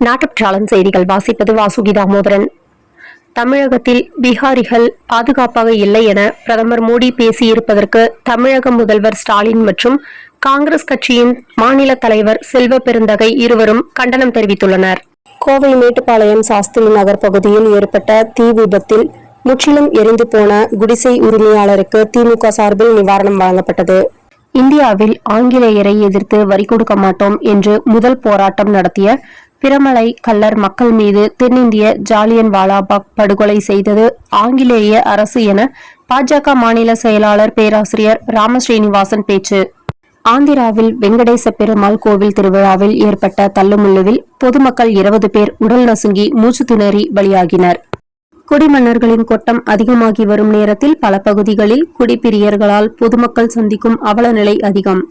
நாட்டுப்பற்றாளன் செய்திகள் வாசிப்பது வாசுகி தாமோதரன் தமிழகத்தில் பீகாரிகள் பாதுகாப்பாக இல்லை என பிரதமர் மோடி பேசியிருப்பதற்கு தமிழக முதல்வர் ஸ்டாலின் மற்றும் காங்கிரஸ் கட்சியின் மாநில தலைவர் செல்வ பெருந்தகை இருவரும் கண்டனம் தெரிவித்துள்ளனர். கோவை மேட்டுப்பாளையம் சாஸ்திரி நகர் பகுதியில் ஏற்பட்ட தீ விபத்தில் முற்றிலும் எரிந்து போன குடிசை உரிமையாளருக்கு திமுக சார்பில் நிவாரணம் வழங்கப்பட்டது. இந்தியாவில் ஆங்கிலேயரை எதிர்த்து வரி கொடுக்க மாட்டோம் என்று முதல் போராட்டம் நடத்திய பிரமலை கல்லர் மக்கள் மீது தென்னிந்திய ஜாலியன் வாலாபாக் படுகொலை செய்தது ஆங்கிலேய அரசு என பாஜக மாநில செயலாளர் பேராசிரியர் ராமஸ்ரீனிவாசன் பேச்சு. ஆந்திராவில் வெங்கடேச பெருமாள் கோவில் திருவிழாவில் ஏற்பட்ட தள்ளுமுள்ளுவில் பொதுமக்கள் இருபது பேர் உடல் நசுங்கி மூச்சு திணறி பலியாகினர். குடிமன்னர்களின் கொட்டம் அதிகமாகி வரும் நேரத்தில் பல பகுதிகளில் குடிப்பிரியர்களால் பொதுமக்கள் சந்திக்கும் அவலநிலை அதிகம்.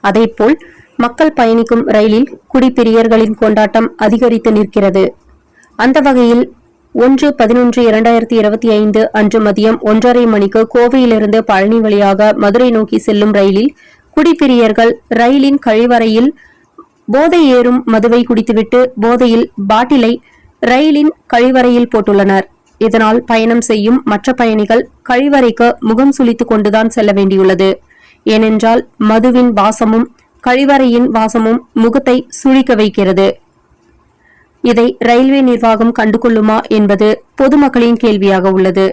அதேபோல் மக்கள் பயணிக்கும் ரயிலில் குடிப்பிரியர்களின் கொண்டாட்டம் அதிகரித்து நிற்கிறது. அந்த வகையில் ஒன்று பதினொன்று இரண்டாயிரத்தி இருபத்தி ஐந்து அன்று மதியம் ஒன்றரை மணிக்கு கோவையிலிருந்து பழனி வழியாக மதுரை நோக்கி செல்லும் ரயிலில் குடிப்பிரியர்கள் ரயிலின் கழிவறையில் போதை ஏறும் மதுவை குடித்துவிட்டு போதையில் பாட்டிலை ரயிலின் கழிவறையில் போட்டுள்ளனர். இதனால் பயணம் செய்யும் மற்ற பயணிகள் கழிவறைக்கு முகம் சுளித்துக் கொண்டுதான் செல்ல வேண்டியுள்ளது. ஏனென்றால் மதுவின் வாசமும் கழிவறையின் வாசமும் முகத்தை சுழிக்க வைக்கிறது. இதை ரயில்வே நிர்வாகம் கண்டுகொள்ளுமா என்பது பொதுமக்களின் கேள்வியாக உள்ளது.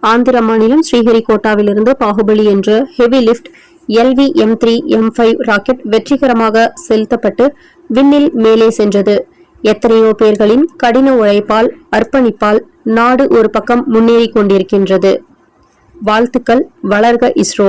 ஆந்திர மாநிலம் ஸ்ரீஹரிகோட்டாவிலிருந்து பாகுபலி என்ற heavy lift LV M three M five rocket வெற்றிகரமாக செலுத்தப்பட்டு விண்ணில் மேலே சென்றது. எத்தனையோ பேர்களின் கடின உழைப்பால் அர்ப்பணிப்பால் நாடு ஒரு பக்கம் முன்னேறிக் கொண்டிருக்கின்றது. வாழ்த்துக்கள் வளர்க இஸ்ரோ.